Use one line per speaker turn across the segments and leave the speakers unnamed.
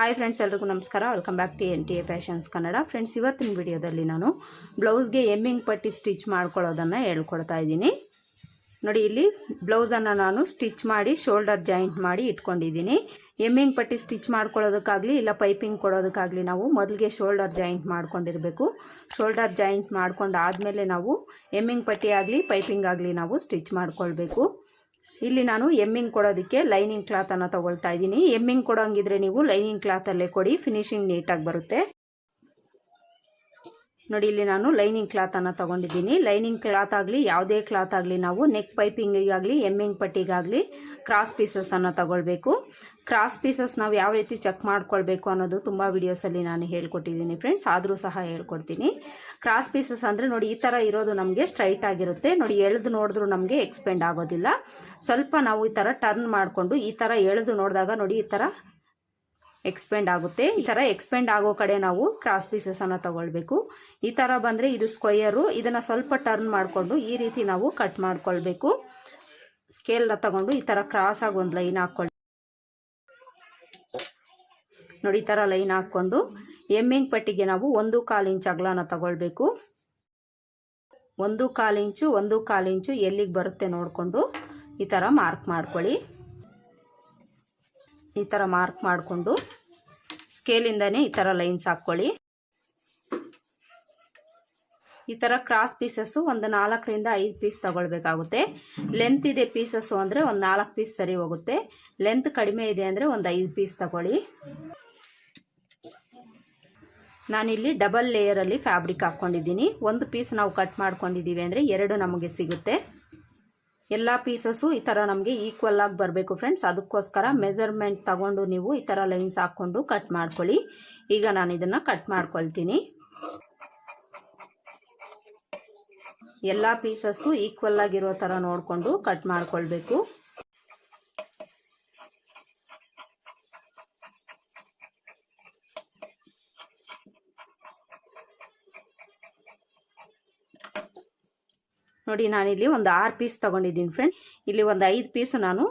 Hi friends ಎಲ್ರಿಗೂ ನಮಸ್ಕಾರ. Welcome back to N T A fashions Kannada friends ಇವತ್ತಿನ ವಿಡಿಯೋದಲ್ಲಿ ನಾನು ಬ್ಲೌಸ್ಗೆ ಎಮ್ಮಿಂಗ್ ಪಟ್ಟಿ ಸ್ಟಿಚ್ ಮಾಡ್ಕೊಳ್ಳೋದನ್ನು ಹೇಳ್ಕೊಡ್ತಾ ಇದ್ದೀನಿ. ನೋಡಿ, ಇಲ್ಲಿ ಬ್ಲೌಸನ್ನು ನಾನು ಸ್ಟಿಚ್ ಮಾಡಿ ಶೋಲ್ಡರ್ ಜಾಯಿಂಟ್ ಮಾಡಿ ಇಟ್ಕೊಂಡಿದ್ದೀನಿ. ಎಮ್ಮಿಂಗ್ ಪಟ್ಟಿ ಸ್ಟಿಚ್ ಮಾಡ್ಕೊಳ್ಳೋದಕ್ಕಾಗಲಿ, ಇಲ್ಲ ಪೈಪಿಂಗ್ ಕೊಡೋದಕ್ಕಾಗಲಿ ನಾವು ಮೊದಲಿಗೆ ಶೋಲ್ಡರ್ ಜಾಯಿಂಟ್ ಮಾಡ್ಕೊಂಡಿರಬೇಕು. ಶೋಲ್ಡರ್ ಜಾಯಿಂಟ್ ಮಾಡ್ಕೊಂಡಾದಮೇಲೆ ನಾವು ಎಮ್ಮಿಂಗ್ ಪಟ್ಟಿ ಆಗಲಿ ಪೈಪಿಂಗ್ ಆಗಲಿ ನಾವು ಸ್ಟಿಚ್ ಮಾಡ್ಕೊಳ್ಬೇಕು. ಇಲ್ಲಿ ನಾನು ಎಮ್ಮಿಂಗ್ ಕೊಡೋದಕ್ಕೆ ಲೈನಿಂಗ್ ಕ್ಲಾತನ್ನು ತಗೊಳ್ತಾ ಇದ್ದೀನಿ. ಎಮ್ಮಿಂಗ್ ಕೊಡೋಂಗಿದ್ರೆ ನೀವು ಲೈನಿಂಗ್ ಕ್ಲಾತಲ್ಲೇ ಕೊಡಿ, ಫಿನಿಶಿಂಗ್ ನೀಟಾಗಿ ಬರುತ್ತೆ. ನೋಡಿ, ಇಲ್ಲಿ ನಾನು ಲೈನಿಂಗ್ ಕ್ಲಾತನ್ನು ತಗೊಂಡಿದ್ದೀನಿ. ಲೈನಿಂಗ್ ಕ್ಲಾತ್ ಆಗಲಿ, ಯಾವುದೇ ಕ್ಲಾತ್ ಆಗಲಿ, ನಾವು ನೆಕ್ ಪೈಪಿಂಗಿಗಾಗಲಿ ಎಮ್ಮಿಂಗ್ ಪಟ್ಟಿಗಾಗಲಿ ಕ್ರಾಸ್ ಪೀಸಸನ್ನು ತಗೊಳ್ಬೇಕು. ಕ್ರಾಸ್ ಪೀಸಸ್ ನಾವು ಯಾವ ರೀತಿ ಚೆಕ್ ಮಾಡ್ಕೊಳ್ಬೇಕು ಅನ್ನೋದು ತುಂಬ ವೀಡಿಯೋಸಲ್ಲಿ ನಾನು ಹೇಳ್ಕೊಟ್ಟಿದ್ದೀನಿ ಫ್ರೆಂಡ್ಸ್ ಆದರೂ ಸಹ ಹೇಳ್ಕೊಡ್ತೀನಿ. ಕ್ರಾಸ್ ಪೀಸಸ್ ಅಂದರೆ ನೋಡಿ, ಈ ಥರ ಇರೋದು ನಮಗೆ ಸ್ಟ್ರೈಟ್ ಆಗಿರುತ್ತೆ. ನೋಡಿ, ಎಳೆದು ನೋಡಿದ್ರು ನಮಗೆ ಎಕ್ಸ್ಪೆಂಡ್ ಆಗೋದಿಲ್ಲ. ಸ್ವಲ್ಪ ನಾವು ಈ ಥರ ಟರ್ನ್ ಮಾಡಿಕೊಂಡು ಈ ಥರ ಎಳೆದು ನೋಡಿದಾಗ ನೋಡಿ, ಈ ಥರ ಎಕ್ಸ್ಪೆಂಡ್ ಆಗುತ್ತೆ. ಈ ತರ ಎಕ್ಸ್ಪೆಂಡ್ ಆಗೋ ಕಡೆ ನಾವು ಕ್ರಾಸ್ ಪೀಸಸ್ ಅನ್ನ ತಗೊಳ್ಬೇಕು. ಈ ತರ ಬಂದ್ರೆ ಇದು ಸ್ಕ್ವಯರು ಇದನ್ನ ಸ್ವಲ್ಪ ಟರ್ನ್ ಮಾಡಿಕೊಂಡು ಈ ರೀತಿ ನಾವು ಕಟ್ ಮಾಡ್ಕೊಳ್ಬೇಕು. ಸ್ಕೇಲ್ನ ತಗೊಂಡು ಈ ತರ ಕ್ರಾಸ್ ಆಗಿ ಒಂದು ಲೈನ್ ಹಾಕೊಳ್ಳಿ ನೋಡಿ ಈ ತರ ಲೈನ್ ಹಾಕೊಂಡು ಎಮ್ಮಿಂಗ್ ಪಟ್ಟಿಗೆ ನಾವು ಒಂದು ಕಾಲು ಇಂಚ್ ಅಗಲನ ತಗೊಳ್ಬೇಕು. ಒಂದು ಕಾಲು ಇಂಚು, ಒಂದು ಕಾಲು ಇಂಚು ಎಲ್ಲಿಗೆ ಬರುತ್ತೆ ನೋಡಿಕೊಂಡು ಈ ಥರ ಮಾರ್ಕ್ ಮಾಡ್ಕೊಳ್ಳಿ. ಈ ಥರ ಮಾರ್ಕ್ ಮಾಡಿಕೊಂಡು ಸ್ಕೇಲಿಂದನೇ ಈ ಥರ ಲೈನ್ಸ್ ಹಾಕ್ಕೊಳ್ಳಿ. ಈ ಥರ ಕ್ರಾಸ್ ಪೀಸಸ್ಸು ಒಂದು ನಾಲ್ಕರಿಂದ ಐದು ಪೀಸ್ ತಗೊಳ್ಬೇಕಾಗುತ್ತೆ. ಲೆಂತ್ ಇದೆ ಪೀಸಸ್ಸು ಅಂದರೆ ಒಂದು ನಾಲ್ಕು ಪೀಸ್ ಸರಿ ಹೋಗುತ್ತೆ. ಲೆಂತ್ ಕಡಿಮೆ ಇದೆ ಅಂದರೆ ಒಂದು ಐದು ಪೀಸ್ ತಗೊಳ್ಳಿ. ನಾನಿಲ್ಲಿ ಡಬಲ್ ಲೇಯರಲ್ಲಿ ಫ್ಯಾಬ್ರಿಕ್ ಹಾಕ್ಕೊಂಡಿದ್ದೀನಿ. ಒಂದು ಪೀಸ್ ನಾವು ಕಟ್ ಮಾಡ್ಕೊಂಡಿದ್ದೀವಿ ಅಂದರೆ ಎರಡು ನಮಗೆ ಸಿಗುತ್ತೆ. ಎಲ್ಲ ಪೀಸಸ್ಸು ಈ ಥರ ನಮಗೆ ಈಕ್ವಲ್ ಆಗಿ ಬರಬೇಕು ಫ್ರೆಂಡ್ಸ್ ಅದಕ್ಕೋಸ್ಕರ ಮೆಜರ್ಮೆಂಟ್ ತಗೊಂಡು ನೀವು ಈ ಥರ ಲೈನ್ಸ್ ಹಾಕ್ಕೊಂಡು ಕಟ್ ಮಾಡ್ಕೊಳ್ಳಿ. ಈಗ ನಾನು ಇದನ್ನು ಕಟ್ ಮಾಡ್ಕೊಳ್ತೀನಿ. ಎಲ್ಲ ಪೀಸಸ್ಸು ಈಕ್ವಲ್ ಆಗಿರೋ ಥರ ನೋಡಿಕೊಂಡು ಕಟ್ ಮಾಡ್ಕೊಳ್ಬೇಕು. ನೋಡಿ, ನಾನಿಲ್ಲಿ ಒಂದು ಆರು ಪೀಸ್ ತೊಗೊಂಡಿದ್ದೀನಿ ಫ್ರೆಂಡ್ ಇಲ್ಲಿ ಒಂದು ಐದು ಪೀಸ್ ನಾನು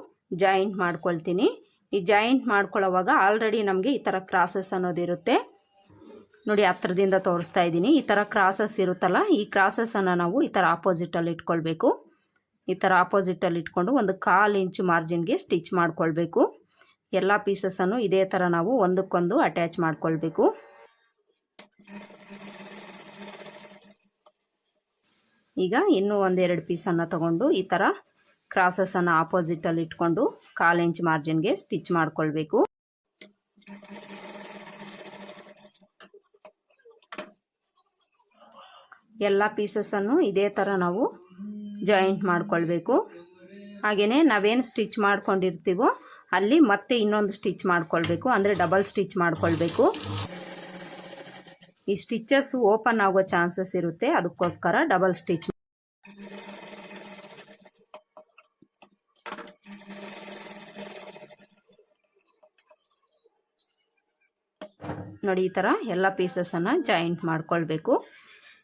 ಜಾಯಿಂಟ್ ಮಾಡ್ಕೊಳ್ತೀನಿ. ಈ ಜಾಯಿಂಟ್ ಮಾಡ್ಕೊಳ್ಳೋವಾಗ ಆಲ್ರೆಡಿ ನಮಗೆ ಈ ಥರ ಕ್ರಾಸಸ್ ಅನ್ನೋದಿರುತ್ತೆ ನೋಡಿ, ಹತ್ರದಿಂದ ತೋರಿಸ್ತಾ ಇದ್ದೀನಿ. ಈ ಥರ ಕ್ರಾಸಸ್ ಇರುತ್ತಲ್ಲ, ಈ ಕ್ರಾಸಸನ್ನು ನಾವು ಈ ಥರ ಆಪೋಸಿಟಲ್ಲಿ ಇಟ್ಕೊಳ್ಬೇಕು. ಈ ಥರ ಆಪೋಸಿಟಲ್ಲಿ ಇಟ್ಕೊಂಡು ಒಂದು ಕಾಲು ಇಂಚು ಮಾರ್ಜಿನ್ಗೆ ಸ್ಟಿಚ್ ಮಾಡ್ಕೊಳ್ಬೇಕು. ಎಲ್ಲ ಪೀಸಸ್ಸನ್ನು ಇದೇ ಥರ ನಾವು ಒಂದಕ್ಕೊಂದು ಅಟ್ಯಾಚ್ ಮಾಡ್ಕೊಳ್ಬೇಕು. ಈಗ ಇನ್ನೂ ಒಂದೆರಡು ಪೀಸನ್ನು ತಗೊಂಡು ಈ ಥರ ಕ್ರಾಸಸನ್ನು ಆಪೋಸಿಟಲ್ಲಿ ಇಟ್ಕೊಂಡು ಕಾಲು ಇಂಚ್ ಮಾರ್ಜಿನ್ಗೆ ಸ್ಟಿಚ್ ಮಾಡ್ಕೊಳ್ಬೇಕು. ಎಲ್ಲ ಪೀಸಸನ್ನು ಇದೇ ಥರ ನಾವು ಜಾಯಿಂಟ್ ಮಾಡ್ಕೊಳ್ಬೇಕು. ಹಾಗೆಯೇ ನಾವೇನು ಸ್ಟಿಚ್ ಮಾಡ್ಕೊಂಡಿರ್ತೀವೋ ಅಲ್ಲಿ ಮತ್ತೆ ಇನ್ನೊಂದು ಸ್ಟಿಚ್ ಮಾಡ್ಕೊಳ್ಬೇಕು, ಅಂದರೆ ಡಬಲ್ ಸ್ಟಿಚ್ ಮಾಡ್ಕೊಳ್ಬೇಕು. ಈ ಸ್ಟಿಚಸ್ ಓಪನ್ ಆಗೋ ಚಾನ್ಸಸ್ ಇರುತ್ತೆ, ಅದಕ್ಕೋಸ್ಕರ ಡಬಲ್ ಸ್ಟಿಚ್ ನೋಡಿ ಈ ಥರ ಎಲ್ಲ ಪೀಸಸನ್ನು ಜಾಯಿಂಟ್ ಮಾಡ್ಕೊಳ್ಬೇಕು.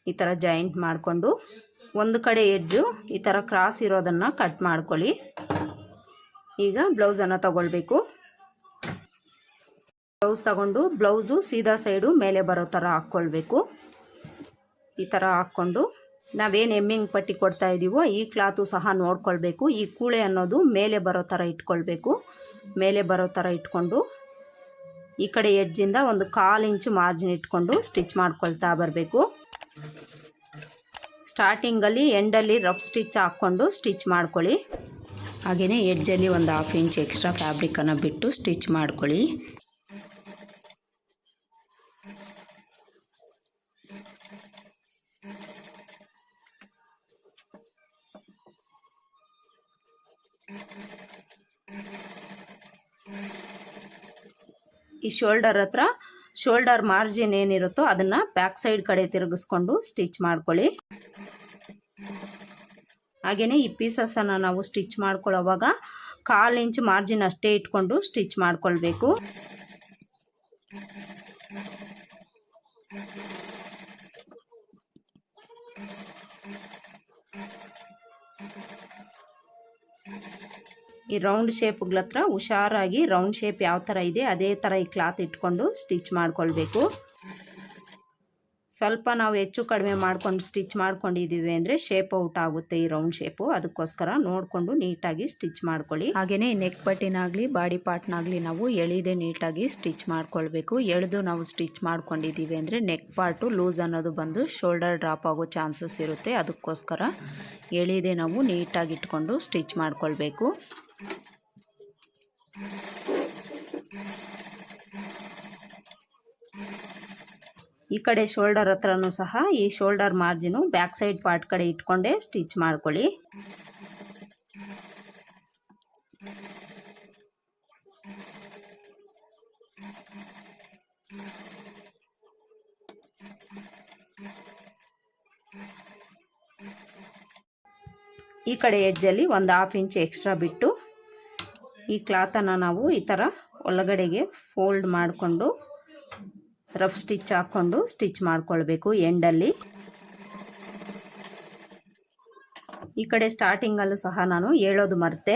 ಈ ಥರ ಜಾಯಿಂಟ್ ಮಾಡಿಕೊಂಡು ಒಂದು ಕಡೆ ಎಡ್ಜು ಈ ಥರ ಕ್ರಾಸ್ ಇರೋದನ್ನು ಕಟ್ ಮಾಡ್ಕೊಳ್ಳಿ. ಈಗ ಬ್ಲೌಸನ್ನು ತಗೊಳ್ಬೇಕು. ಬ್ಲೌಸ್ ತಗೊಂಡು ಬ್ಲೌಸು ಸೀದಾ ಸೈಡು ಮೇಲೆ ಬರೋ ಥರ ಹಾಕ್ಕೊಳ್ಬೇಕು. ಈ ಥರ ಹಾಕ್ಕೊಂಡು ನಾವೇನು ಎಮ್ಮಿಂಗ್ ಪಟ್ಟಿ ಕೊಡ್ತಾ ಇದ್ದೀವೋ ಈ ಕ್ಲಾತು ಸಹ ನೋಡ್ಕೊಳ್ಬೇಕು. ಈ ಕೂಳೆ ಅನ್ನೋದು ಮೇಲೆ ಬರೋ ಥರ ಇಟ್ಕೊಳ್ಬೇಕು. ಮೇಲೆ ಬರೋ ಥರ ಇಟ್ಕೊಂಡು ಈ ಕಡೆ ಎಡ್ಜಿಂದ ಒಂದು ಕಾಲು ಇಂಚು ಮಾರ್ಜಿನ್ ಇಟ್ಕೊಂಡು ಸ್ಟಿಚ್ ಮಾಡ್ಕೊಳ್ತಾ ಬರಬೇಕು. ಸ್ಟಾರ್ಟಿಂಗಲ್ಲಿ ಎಂಡಲ್ಲಿ ರಫ್ ಸ್ಟಿಚ್ ಹಾಕ್ಕೊಂಡು ಸ್ಟಿಚ್ ಮಾಡ್ಕೊಳ್ಳಿ. ಹಾಗೆಯೇ ಎಡ್ಜಲ್ಲಿ ಒಂದು ಹಾಫ್ ಇಂಚ್ ಎಕ್ಸ್ಟ್ರಾ ಫ್ಯಾಬ್ರಿಕನ್ನು ಬಿಟ್ಟು ಸ್ಟಿಚ್ ಮಾಡ್ಕೊಳ್ಳಿ. ಈ ಶೋಲ್ಡರ್ ಹತ್ರ ಶೋಲ್ಡರ್ ಮಾರ್ಜಿನ್ ಏನಿರುತ್ತೋ ಅದನ್ನ ಬ್ಯಾಕ್ ಸೈಡ್ ಕಡೆ ತಿರುಗಿಸ್ಕೊಂಡು ಸ್ಟಿಚ್ ಮಾಡ್ಕೊಳ್ಳಿ. ಹಾಗೆಯೇ ಈ ಪೀಸಸನ್ನು ನಾವು ಸ್ಟಿಚ್ ಮಾಡ್ಕೊಳ್ಳೋವಾಗ ಕಾಲು ಇಂಚ್ ಮಾರ್ಜಿನ್ ಅಷ್ಟೇ ಇಟ್ಕೊಂಡು ಸ್ಟಿಚ್ ಮಾಡ್ಕೊಳ್ಬೇಕು. ಈ ರೌಂಡ್ ಶೇಪ್ಗಳ ಹತ್ರ ಹುಷಾರಾಗಿ ರೌಂಡ್ ಶೇಪ್ ಯಾವ ಥರ ಇದೆ, ಅದೇ ಥರ ಈ ಕ್ಲಾತ್ ಇಟ್ಕೊಂಡು ಸ್ಟಿಚ್ ಮಾಡ್ಕೊಳ್ಬೇಕು. ಸ್ವಲ್ಪ ನಾವು ಹೆಚ್ಚು ಕಡಿಮೆ ಮಾಡ್ಕೊಂಡು ಸ್ಟಿಚ್ ಮಾಡ್ಕೊಂಡಿದ್ದೀವಿ ಅಂದರೆ ಶೇಪ್ ಔಟ್ ಆಗುತ್ತೆ ಈ ರೌಂಡ್ ಶೇಪು ಅದಕ್ಕೋಸ್ಕರ ನೋಡಿಕೊಂಡು ನೀಟಾಗಿ ಸ್ಟಿಚ್ ಮಾಡ್ಕೊಳ್ಳಿ. ಹಾಗೆಯೇ ನೆಕ್ ಪಟ್ಟಿನಾಗಲಿ ಬಾಡಿ ಪಾರ್ಟ್ನಾಗಲಿ ನಾವು ಎಳಿದೆ ನೀಟಾಗಿ ಸ್ಟಿಚ್ ಮಾಡ್ಕೊಳ್ಬೇಕು. ಎಳೆದು ನಾವು ಸ್ಟಿಚ್ ಮಾಡ್ಕೊಂಡಿದ್ದೀವಿ ಅಂದರೆ ನೆಕ್ ಪಾರ್ಟು ಲೂಸ್ ಅನ್ನೋದು ಬಂದು ಶೋಲ್ಡರ್ ಡ್ರಾಪ್ ಆಗೋ ಚಾನ್ಸಸ್ ಇರುತ್ತೆ. ಅದಕ್ಕೋಸ್ಕರ ಎಳಿದೆ ನಾವು ನೀಟಾಗಿ ಇಟ್ಕೊಂಡು ಸ್ಟಿಚ್ ಮಾಡ್ಕೊಳ್ಬೇಕು. ಈ ಕಡೆ ಶೋಲ್ಡರ್ ಹತ್ರನೂ ಸಹ ಈ shoulder margin back side part ಕಡೆ ಇಟ್ಕೊಂಡೆ ಸ್ಟಿಚ್ ಮಾಡ್ಕೊಳ್ಳಿ. ಈ ಕಡೆ ಎಜ್ಜಲ್ಲಿ ಒಂದು ಹಾಫ್ ಇಂಚ್ ಎಕ್ಸ್ಟ್ರಾ ಬಿಟ್ಟು ಈ ಕ್ಲಾತನ್ನು ನಾವು ಈ ಥರ ಒಳಗಡೆಗೆ ಫೋಲ್ಡ್ ಮಾಡಿಕೊಂಡು ರಫ್ ಸ್ಟಿಚ್ ಹಾಕ್ಕೊಂಡು ಸ್ಟಿಚ್ ಮಾಡ್ಕೊಳ್ಬೇಕು ಎಂಡಲ್ಲಿ. ಈ ಕಡೆ ಸ್ಟಾರ್ಟಿಂಗಲ್ಲೂ ಸಹ ನಾನು ಹೇಳೋದು ಮರ್ತೆ.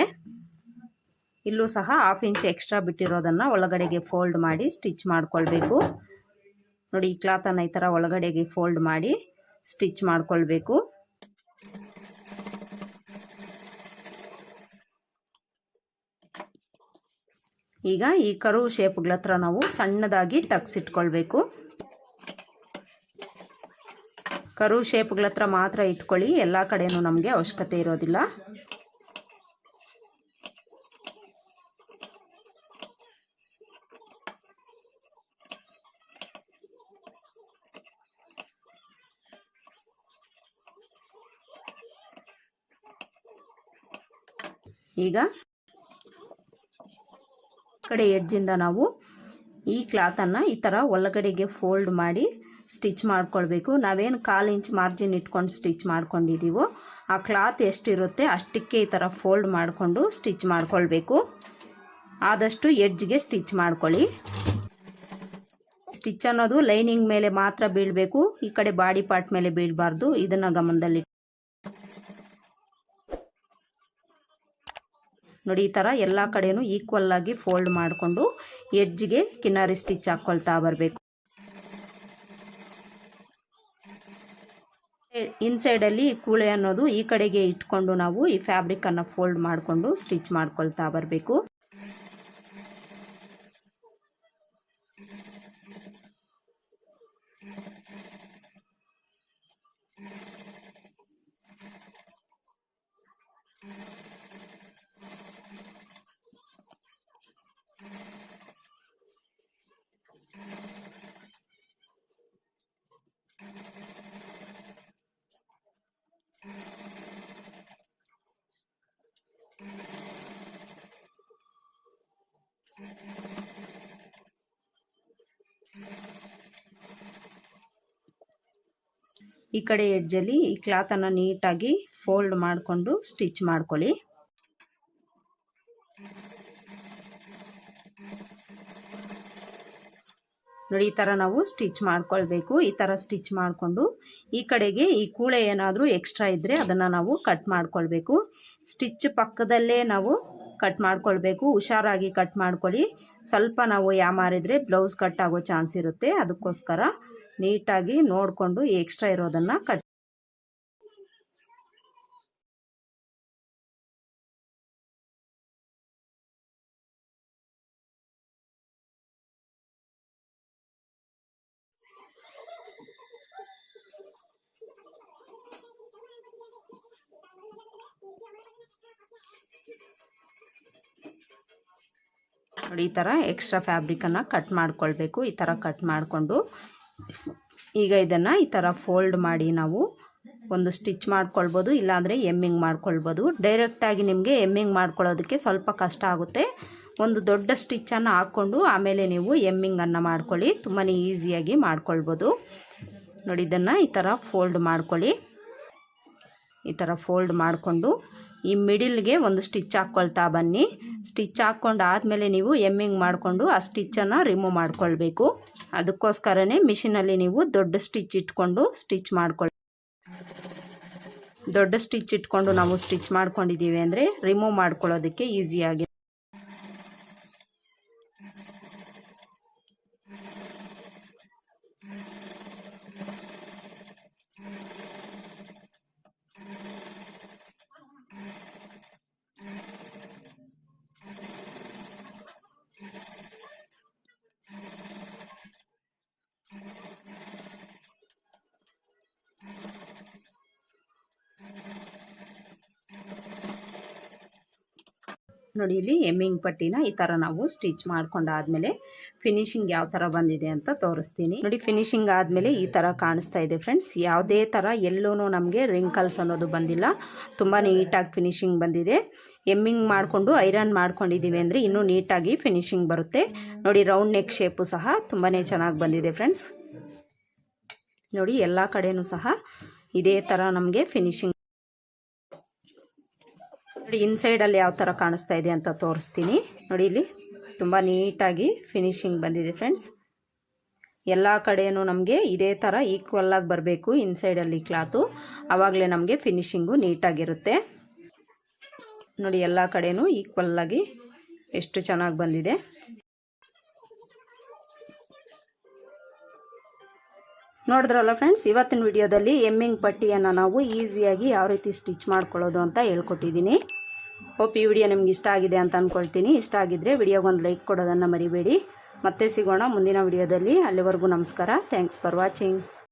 ಇಲ್ಲೂ ಸಹ ಹಾಫ್ ಇಂಚ್ ಎಕ್ಸ್ಟ್ರಾ ಬಿಟ್ಟಿರೋದನ್ನು ಒಳಗಡೆಗೆ ಫೋಲ್ಡ್ ಮಾಡಿ ಸ್ಟಿಚ್ ಮಾಡ್ಕೊಳ್ಬೇಕು. ನೋಡಿ ಈ ಕ್ಲಾತನ್ನು ಈ ಥರ ಒಳಗಡೆಗೆ ಫೋಲ್ಡ್ ಮಾಡಿ ಸ್ಟಿಚ್ ಮಾಡ್ಕೊಳ್ಬೇಕು. ಈಗ ಈ ಕರು ಶೇಪ್ಗಳ ಹತ್ರ ನಾವು ಸಣ್ಣದಾಗಿ ಟಕ್ಸ್ ಇಟ್ಕೊಳ್ಬೇಕು. ಕರು ಶೇಪ್ಗಳ ಹತ್ರ ಮಾತ್ರ ಇಟ್ಕೊಳ್ಳಿ, ಎಲ್ಲ ಕಡೆನೂ ನಮಗೆ ಅವಶ್ಯಕತೆ ಇರೋದಿಲ್ಲ. ಈಗ ಕಡೆ ಎಡ್ಜಿಂದ ನಾವು ಈ ಕ್ಲಾತನ್ನು ಈ ಥರ ಒಳಗಡೆಗೆ ಫೋಲ್ಡ್ ಮಾಡಿ ಸ್ಟಿಚ್ ಮಾಡ್ಕೊಳ್ಬೇಕು. ನಾವೇನು ಕಾಲು ಇಂಚ್ ಮಾರ್ಜಿನ್ ಇಟ್ಕೊಂಡು ಸ್ಟಿಚ್ ಮಾಡ್ಕೊಂಡಿದ್ದೀವೋ ಆ ಕ್ಲಾತ್ ಎಷ್ಟಿರುತ್ತೆ ಅಷ್ಟಕ್ಕೆ ಈ ಥರ ಫೋಲ್ಡ್ ಮಾಡಿಕೊಂಡು ಸ್ಟಿಚ್ ಮಾಡ್ಕೊಳ್ಬೇಕು. ಆದಷ್ಟು ಎಡ್ಜ್ಗೆ ಸ್ಟಿಚ್ ಮಾಡ್ಕೊಳ್ಳಿ. ಸ್ಟಿಚ್ ಅನ್ನೋದು ಲೈನಿಂಗ್ ಮೇಲೆ ಮಾತ್ರ ಬೀಳಬೇಕು. ಈ ಕಡೆ ಬಾಡಿ ಪಾರ್ಟ್ ಮೇಲೆ ಬೀಳಬಾರ್ದು. ಇದನ್ನು ಗಮನದಲ್ಲಿ ನೋಡಿ, ಈ ಥರ ಎಲ್ಲ ಕಡೆಯೂ ಈಕ್ವಲ್ ಆಗಿ ಫೋಲ್ಡ್ ಮಾಡಿಕೊಂಡು ಎಡ್ಜ್ಗೆ ಕಿನಾರಿ ಸ್ಟಿಚ್ ಹಾಕ್ಕೊಳ್ತಾ ಬರಬೇಕು. ಇನ್ಸೈಡಲ್ಲಿ ಕೂಳೆ ಅನ್ನೋದು ಈ ಕಡೆಗೆ ಇಟ್ಕೊಂಡು ನಾವು ಈ ಫ್ಯಾಬ್ರಿಕನ್ನು ಫೋಲ್ಡ್ ಮಾಡಿಕೊಂಡು ಸ್ಟಿಚ್ ಮಾಡ್ಕೊಳ್ತಾ ಬರಬೇಕು. ಈ ಕಡೆ ಎಡ್ಜಲ್ಲಿ ಈ ಕ್ಲಾತನ್ನು ನೀಟಾಗಿ ಫೋಲ್ಡ್ ಮಾಡಿಕೊಂಡು ಸ್ಟಿಚ್ ಮಾಡ್ಕೊಳ್ಳಿ. ನೋಡಿ, ಈ ಥರ ನಾವು ಸ್ಟಿಚ್ ಮಾಡ್ಕೊಳ್ಬೇಕು. ಈ ಥರ ಸ್ಟಿಚ್ ಮಾಡಿಕೊಂಡು ಈ ಕಡೆಗೆ ಈ ಕೂಳೆ ಏನಾದರೂ ಎಕ್ಸ್ಟ್ರಾ ಇದ್ದರೆ ಅದನ್ನು ನಾವು ಕಟ್ ಮಾಡ್ಕೊಳ್ಬೇಕು. ಸ್ಟಿಚ್ ಪಕ್ಕದಲ್ಲೇ ನಾವು ಕಟ್ ಮಾಡ್ಕೊಳ್ಬೇಕು. ಹುಷಾರಾಗಿ ಕಟ್ ಮಾಡ್ಕೊಳ್ಳಿ. ಸ್ವಲ್ಪ ನಾವು ಯಾಮಾರಿದ್ರೆ ಬ್ಲೌಸ್ ಕಟ್ ಆಗೋ ಚಾನ್ಸ್ ಇರುತ್ತೆ. ಅದಕ್ಕೋಸ್ಕರ ನೀಟಾಗಿ ನೋಡಿಕೊಂಡು ಎಕ್ಸ್ಟ್ರಾ ಇರೋದನ್ನು ಕಟ್ ನೋಡಿ ಈ ಥರ ಎಕ್ಸ್ಟ್ರಾ ಫ್ಯಾಬ್ರಿಕನ್ನು ಕಟ್ ಮಾಡ್ಕೊಳ್ಬೇಕು. ಈ ಥರ ಕಟ್ ಮಾಡಿಕೊಂಡು ಈಗ ಇದನ್ನು ಈ ಥರ ಫೋಲ್ಡ್ ಮಾಡಿ ನಾವು ಒಂದು ಸ್ಟಿಚ್ ಮಾಡ್ಕೊಳ್ಬೋದು, ಇಲ್ಲಾಂದರೆ ಎಮ್ಮಿಂಗ್ ಮಾಡ್ಕೊಳ್ಬೋದು. ಡೈರೆಕ್ಟಾಗಿ ನಿಮಗೆ ಎಮ್ಮಿಂಗ್ ಮಾಡ್ಕೊಳ್ಳೋದಕ್ಕೆ ಸ್ವಲ್ಪ ಕಷ್ಟ ಆಗುತ್ತೆ. ಒಂದು ದೊಡ್ಡ ಸ್ಟಿಚ್ಚನ್ನು ಹಾಕ್ಕೊಂಡು ಆಮೇಲೆ ನೀವು ಎಮ್ಮಿಂಗನ್ನು ಮಾಡ್ಕೊಳ್ಳಿ. ತುಂಬಾ ಈಸಿಯಾಗಿ ಮಾಡ್ಕೊಳ್ಬೋದು. ನೋಡಿ, ಇದನ್ನು ಈ ಥರ ಫೋಲ್ಡ್ ಮಾಡ್ಕೊಳ್ಳಿ. ಈ ಥರ ಫೋಲ್ಡ್ ಮಾಡಿಕೊಂಡು ಈ ಮಿಡಿಲ್ಗೆ ಒಂದು ಸ್ಟಿಚ್ ಹಾಕ್ಕೊಳ್ತಾ ಬನ್ನಿ. ಸ್ಟಿಚ್ ಹಾಕ್ಕೊಂಡು ಆದಮೇಲೆ ನೀವು ಎಮ್ಮಿಂಗ್ ಮಾಡಿಕೊಂಡು ಆ ಸ್ಟಿಚ್ಚನ್ನು ರಿಮೂವ್ ಮಾಡ್ಕೊಳ್ಬೇಕು. ಅದಕ್ಕೋಸ್ಕರನೇ ಮಿಷಿನಲ್ಲಿ ನೀವು ದೊಡ್ಡ ಸ್ಟಿಚ್ ಇಟ್ಕೊಂಡು ಸ್ಟಿಚ್ ಮಾಡ್ಕೊಳ್ಳಿ ದೊಡ್ಡ ಸ್ಟಿಚ್ ಇಟ್ಕೊಂಡು ನಾವು ಸ್ಟಿಚ್ ಮಾಡ್ಕೊಂಡಿದ್ದೀವಿ ಅಂದರೆ ರಿಮೂವ್ ಮಾಡ್ಕೊಳ್ಳೋದಕ್ಕೆ ಈಸಿಯಾಗಿ ನೋಡಿ, ಇಲ್ಲಿ ಎಮ್ಮಿಂಗ್ ಪಟ್ಟಿನ ಈ ಥರ ನಾವು ಸ್ಟಿಚ್ ಮಾಡ್ಕೊಂಡಾದ್ಮೇಲೆ ಫಿನಿಶಿಂಗ್ ಯಾವ ಥರ ಬಂದಿದೆ ಅಂತ ತೋರಿಸ್ತೀನಿ. ನೋಡಿ, ಫಿನಿಶಿಂಗ್ ಆದಮೇಲೆ ಈ ಥರ ಕಾಣಿಸ್ತಾ ಇದೆ ಫ್ರೆಂಡ್ಸ್. ಯಾವುದೇ ಥರ ಎಲ್ಲೂ ನಮಗೆ ರಿಂಕಲ್ಸ್ ಅನ್ನೋದು ಬಂದಿಲ್ಲ. ತುಂಬ ನೀಟಾಗಿ ಫಿನಿಶಿಂಗ್ ಬಂದಿದೆ. ಎಮ್ಮಿಂಗ್ ಮಾಡಿಕೊಂಡು, ಐರನ್ ಮಾಡ್ಕೊಂಡಿದ್ದೀವಿ ಅಂದರೆ ಇನ್ನೂ ನೀಟಾಗಿ ಫಿನಿಶಿಂಗ್ ಬರುತ್ತೆ. ನೋಡಿ, ರೌಂಡ್ ನೆಕ್ ಶೇಪು ಸಹ ತುಂಬಾ ಚೆನ್ನಾಗಿ ಬಂದಿದೆ ಫ್ರೆಂಡ್ಸ್. ನೋಡಿ, ಎಲ್ಲ ಕಡೆನೂ ಸಹ ಇದೇ ಥರ ನಮಗೆ ಫಿನಿಶಿಂಗ್ ನೋಡಿ ಇನ್ಸೈಡಲ್ಲಿ ಯಾವ ಥರ ಕಾಣಿಸ್ತಾ ಇದೆ ಅಂತ ತೋರಿಸ್ತೀನಿ. ನೋಡಿ, ಇಲ್ಲಿ ತುಂಬ ನೀಟಾಗಿ ಫಿನಿಶಿಂಗ್ ಬಂದಿದೆ ಫ್ರೆಂಡ್ಸ್ ಎಲ್ಲ ಕಡೆಯೂ ನಮಗೆ ಇದೇ ಥರ ಈಕ್ವಲ್ಲಾಗಿ ಬರಬೇಕು ಇನ್ಸೈಡಲ್ಲಿ ಕ್ಲಾತು ಆವಾಗಲೇ ನಮಗೆ ಫಿನಿಶಿಂಗು ನೀಟಾಗಿರುತ್ತೆ. ನೋಡಿ, ಎಲ್ಲ ಕಡೆಯೂ ಈಕ್ವಲ್ಲಾಗಿ ಎಷ್ಟು ಚೆನ್ನಾಗಿ ಬಂದಿದೆ. ನೋಡಿದ್ರಲ್ಲ ಫ್ರೆಂಡ್ಸ್ ಇವತ್ತಿನ ವಿಡಿಯೋದಲ್ಲಿ ಎಮ್ಮಿಂಗ್ ಪಟ್ಟಿಯನ್ನು ನಾವು ಈಸಿಯಾಗಿ ಯಾವ ರೀತಿ ಸ್ಟಿಚ್ ಮಾಡ್ಕೊಳ್ಳೋದು ಅಂತ ಹೇಳ್ಕೊಟ್ಟಿದ್ದೀನಿ. ಹೋಪ್ ಈ ವಿಡಿಯೋ ನಿಮ್ಗೆ ಇಷ್ಟ ಆಗಿದೆ ಅಂತ ಅಂದ್ಕೊಳ್ತೀನಿ ಇಷ್ಟ ಆಗಿದ್ದರೆ ವಿಡಿಯೋಗೊಂದು ಲೈಕ್ ಕೊಡೋದನ್ನು ಮರಿಬೇಡಿ. ಮತ್ತೆ ಸಿಗೋಣ ಮುಂದಿನ ವಿಡಿಯೋದಲ್ಲಿ. ಅಲ್ಲಿವರೆಗೂ ನಮಸ್ಕಾರ. Thanks for watching